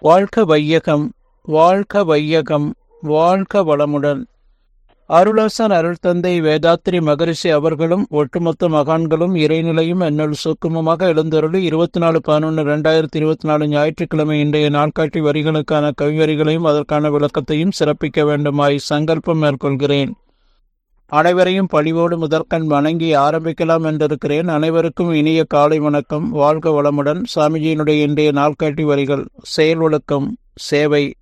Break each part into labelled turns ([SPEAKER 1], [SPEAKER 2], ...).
[SPEAKER 1] வாழ்க வையகம் வாழ்க வையகம் வாழ்க வளமுடன். அருளாசன் அருள் தந்தை வேதாத்திரி மகரிஷி அவர்களும் ஒட்டுமொத்த மகான்களும் இறைநிலையும் என்னுள் சுக்குமமாக எழுந்தருளி இருபத்தி நாலு பதினொன்று ரெண்டாயிரத்தி இருபத்தி நாலு ஞாயிற்றுக்கிழமை இன்றைய நாட்காட்டி வரிகளுக்கான கவிவரிகளையும் அதற்கான விளக்கத்தையும் சிறப்பிக்க வேண்டுமாய் சங்கல்பம் மேற்கொள்கிறேன். அனைவரையும் பழிவோடு முதற்கண் வணங்கி ஆரம்பிக்கலாம் என்றிருக்கிறேன். அனைவருக்கும் இனிய காலை வணக்கம். வாழ்க வளமுடன். சாமிஜியினுடைய இன்றைய நாள்காட்டி வரிகள் செயல் ஒழுக்கம் சேவை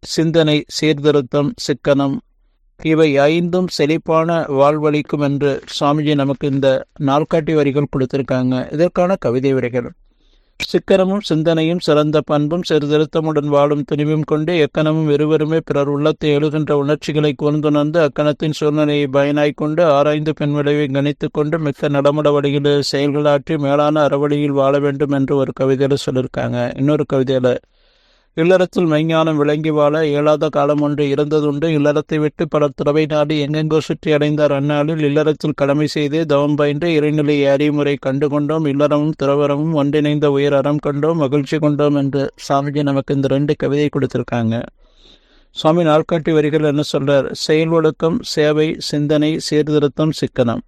[SPEAKER 1] சிந்தனை சீர்திருத்தம் சிக்கனம் இவை ஐந்தும் செழிப்பான வாழ்வளிக்கும் என்று சுவாமிஜி நமக்கு இந்த நாள்காட்டி வரிகள் கொடுத்திருக்காங்க. இதற்கான கவிதை வரிகள். சிக்கனமும் சிந்தனையும் சிறந்த பண்பும் சிறுதிருத்தமுடன் வாழும் துணிவும் கொண்டு எக்கணமும் இருவருமே பிறர் உள்ளத்தை எழுகின்ற உணர்ச்சிகளை கூர்ந்துணர்ந்து அக்கணத்தின் சூழ்நிலையை பயனாய்க் கொண்டு ஆராய்ந்து பெண் விளைவை கணித்து கொண்டு மிக்க நடமுட வழியில் செயல்களாற்றி மேலான அறவழியில் வாழ வேண்டும் என்று ஒரு கவிதையில் சொல்லியிருக்காங்க. இன்னொரு கவிதையில் இல்லறத்தில் மெய்ஞானம் விளங்கி வாழ இயலாத காலம் ஒன்று இருந்ததுண்டு. இல்லறத்தை விட்டு பல துறவை நாடி எங்கெங்கோ சுற்றி அடைந்தார். அந்நாளில் இல்லறத்தில் கடமை செய்து தவம் பயின்று இறைநிலை அறிமுறை கண்டு கொண்டோம் இல்லறமும் துறவரமும் ஒன்றிணைந்த உயர் அறம் கண்டோம். மகிழ்ச்சி கொண்டோம் என்று சாமிஜி நமக்கு இந்த ரெண்டு கவிதை கொடுத்திருக்காங்க. சுவாமி நாட்காட்டி வரிகள் என்ன சொல்றார்? செயல் ஒழுக்கம் சேவை சிந்தனை சீர்திருத்தம் சிக்கனம்.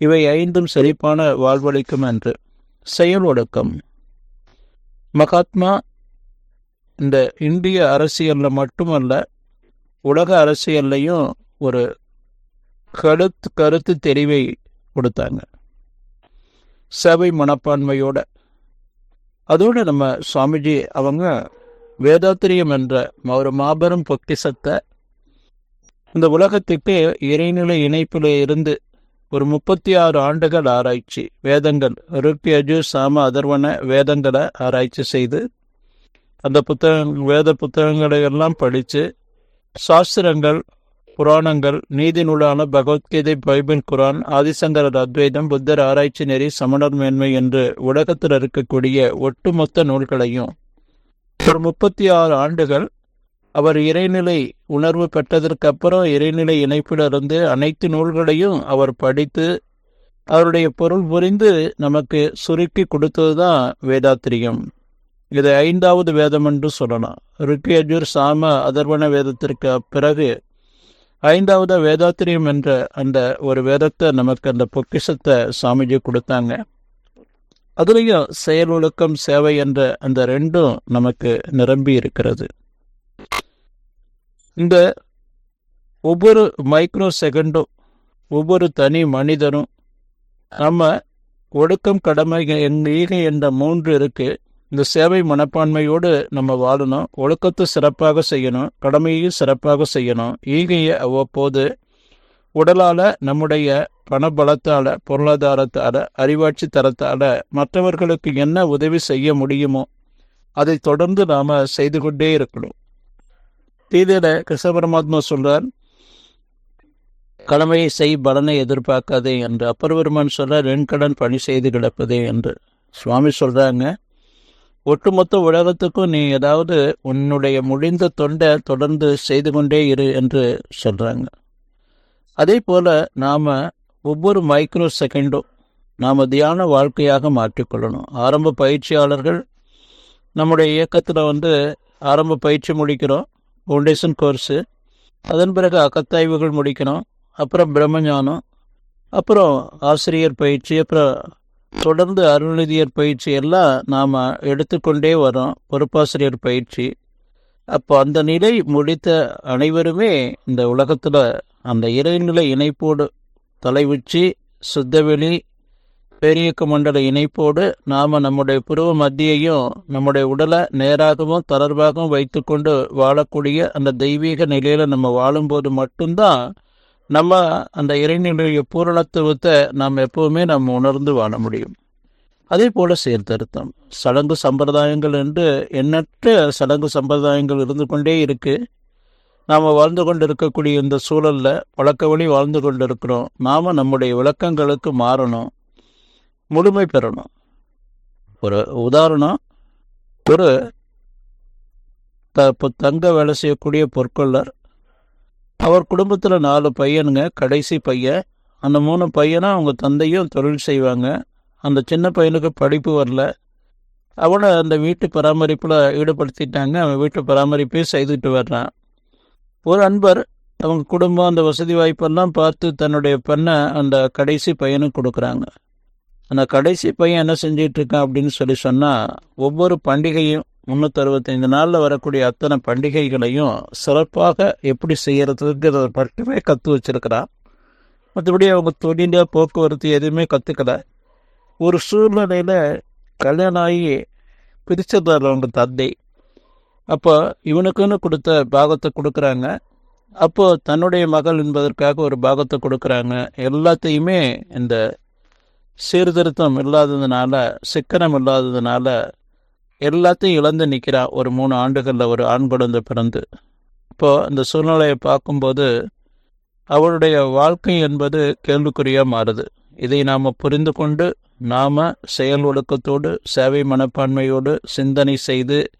[SPEAKER 1] இவை ஐந்தும் செழிப்பான வாழ்வளிக்கும் என்று செயல் ஒழுக்கம். மகாத்மா இந்த இந்திய அரசியலில் மட்டுமல்ல உலக அரசியல்லையும் ஒரு கருத்து கருத்து தெரிவை கொடுத்தாங்க. சேவை மனப்பான்மையோட. அதோடு நம்ம சுவாமிஜி அவங்க வேதாத்திரியம் என்ற ஒரு மாபெரும் பொக்கிசத்தை இந்த உலகத்துக்கு இறைநிலை இணைப்பில் இருந்து ஒரு முப்பத்தி ஆறு ஆண்டுகள் ஆராய்ச்சி வேதங்கள் ருக்யஜு சாம அதர்வன வேதங்களை ஆராய்ச்சி செய்து அந்த புத்தகங்கள் வேத புத்தகங்களை எல்லாம் படித்து சாஸ்திரங்கள் புராணங்கள் நீதி நூலான பகவத்கீதை பைபிள் குரான் ஆதிசங்கரர் அத்வைதம் புத்தர் ஆராய்ச்சி நெறி சமணர் மேன்மை என்று உலகத்தில் இருக்கக்கூடிய ஒட்டுமொத்த நூல்களையும் ஒரு முப்பத்தி ஆறு ஆண்டுகள் அவர் இறைநிலை உணர்வு பெற்றதற்கு அப்புறம் இறைநிலை இணைப்பிலிருந்து அனைத்து நூல்களையும் அவர் படித்து அவருடைய பொருள் புரிந்து நமக்கு சுருக்கி கொடுத்தது தான் வேதாத்திரியம். இதை ஐந்தாவது வேதம் என்று சொல்லலாம். ருக்கியஜுர் சாம அதர்வன வேதத்திற்கு பிறகு ஐந்தாவது வேதாத்திரியம் என்ற அந்த ஒரு வேதத்தை நமக்கு அந்த பொக்கிஷத்தை சாமிஜி கொடுத்தாங்க. அதுலேயும் செயல் ஒழுக்கம் சேவை என்ற அந்த ரெண்டும் நமக்கு நிரம்பி இருக்கிறது. இந்த ஒவ்வொரு மைக்ரோ செகண்டும் ஒவ்வொரு தனி மனிதனும் நம்ம ஒடுக்கம் கடமை ஈகை என்ற மூன்று இருக்குது இந்த சேவை மனப்பான்மையோடு நம்ம வாழணும். ஒழுக்கத்தை சிறப்பாக செய்யணும். கடமையையும் சிறப்பாக செய்யணும். ஈகையை அவ்வப்போது உடலால் நம்முடைய பணபலத்தால் பொருளாதாரத்தால் அறிவாட்சி தரத்தால் மற்றவர்களுக்கு என்ன உதவி செய்ய முடியுமோ அதை தொடர்ந்து நாம் செய்து கொண்டே இருக்கணும். தீதியில் கிருஷ்ண பரமாத்மா சொல்கிறார் கடமையை செய் பலனை எதிர்பார்க்காதே என்று. அப்பர்வருமான் சொல்கிறார் சொல்றார் வெண்கடன் பணி செய்து கிடப்பதே என்று. சுவாமி சொல்கிறாங்க ஒட்டுமொத்த உலகத்துக்கும் நீ ஏதாவது உன்னுடைய முடிந்த தொண்டை தொடர்ந்து செய்து கொண்டே இரு என்று சொல்கிறாங்க அதே போல் நாம் ஒவ்வொரு மைக்ரோ செகண்டும் நாம் தியான வாழ்க்கையாக மாற்றிக்கொள்ளணும். ஆரம்ப பயிற்சியாளர்கள் நம்முடைய இயக்கத்தில் வந்து ஆரம்ப பயிற்சி முடிக்கிறோம் ஃபவுண்டேஷன் கோர்ஸு அதன் பிறகு அகத்தாய்வுகள் முடிக்கணும் அப்புறம் பிரம்மஞானம் அப்புறம் ஆசிரியர் பயிற்சி அப்புறம் தொடர்ந்து அருள்நிதியர் பயிற்சி எல்லாம் நாம் எடுத்துக்கொண்டே வரோம். பொறுப்பாசிரியர் பயிற்சி. அப்போ அந்த நிலை முடித்த அனைவருமே இந்த உலகத்தில் அந்த இறைநிலை இணைப்போடு தலைவிச்சு சுத்தவெளி பேரியக்க மண்டல இணைப்போடு நாம் நம்முடைய புருவ மத்தியையும் நம்முடைய உடலை நேராகவும் தளர்வாகவும் வைத்துக்கொண்டு வாழக்கூடிய அந்த தெய்வீக நிலையில் நம்ம வாழும்போது மட்டும்தான் நம்ம அந்த இறைநிலைய பூரணத்துவத்தை நாம் எப்பவுமே நம்ம உணர்ந்து வாழ முடியும். அதே போல சீர்திருத்தம். சடங்கு சம்பிரதாயங்கள் என்று எண்ணற்ற சடங்கு சம்பிரதாயங்கள் இருந்து கொண்டே இருக்கு. நாம் வாழ்ந்து கொண்டு இருக்கக்கூடிய இந்த சூழலில் பழக்க வழி வாழ்ந்து கொண்டு இருக்கிறோம் நாம் நம்முடைய விளக்கங்களுக்கு மாறணும். முழுமை பெறணும். ஒரு உதாரணம் ஒரு த இப்போ தங்க வேலை செய்யக்கூடிய பொற்கொள்ளர் அவர் குடும்பத்தில் நாலு பையனுங்க கடைசி பையன் அந்த மூணு பையனும் அவங்க தந்தையும் தொழில் செய்வாங்க. அந்த சின்ன பையனுக்கு படிப்பு வரல. அவனை அந்த வீட்டு பராமரிப்பில் ஈடுபடுத்திட்டாங்க. அவன் வீட்டு பராமரிப்பே செய்துட்டு வர்றான். ஒரு அன்பர் அவங்க குடும்பம் அந்த வசதி வாய்ப்பெல்லாம் பார்த்து தன்னுடைய பெண்ணை அந்த கடைசி பையனுக்கு கொடுக்குறாங்க. அந்த கடைசி பையன் என்ன செஞ்சிட்ருக்கான் அப்படின்னு சொல்லி சொன்னால் ஒவ்வொரு பண்டிகையும் முந்நூற்றி அறுபத்தைந்து நாளில் வரக்கூடிய அத்தனை பண்டிகைகளையும் சிறப்பாக எப்படி செய்கிறதுங்கிறத மட்டுமே கற்று வச்சிருக்கிறான் மற்றபடி அவங்க தொழில போக்குவரத்து எதுவுமே கற்றுக்கல ஒரு சூழ்நிலையில் கல்யாணம் ஆகி பிரிச்சிடுறாரு அவங்க தந்தை. அப்போ இவனுக்குன்னு கொடுத்த பாகத்தை கொடுக்குறாங்க. அப்போது தன்னுடைய மகள் என்பதற்காக ஒரு பாகத்தை கொடுக்குறாங்க. எல்லாத்தையுமே இந்த சீர்திருத்தம் இல்லாததுனால சிக்கனம் இல்லாததுனால எல்லாத்தையும் இழந்து நிற்கிறான் ஒரு மூணு ஆண்டுகளில் ஒரு ஆண் குழந்தை பிறந்து. இப்போது அந்த சூழ்நிலையை பார்க்கும்போது அவளுடைய வாழ்க்கை என்பது கேள்விக்குறியாக மாறுது. இதை நாம் புரிந்து கொண்டு நாம் செயல் ஒழுக்கத்தோடு சேவை மனப்பான்மையோடு சிந்தனை செய்து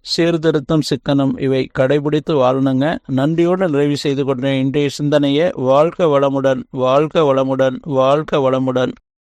[SPEAKER 1] சீர்திருத்தம் சிக்கனம் இவை கடைபிடித்து வாழணுங்க. நன்றியோடு நிறைவு செய்து கொண்ட இன்றைய சிந்தனையை வாழ்க வளமுடன் வாழ்க வளமுடன் வாழ்க வளமுடன்.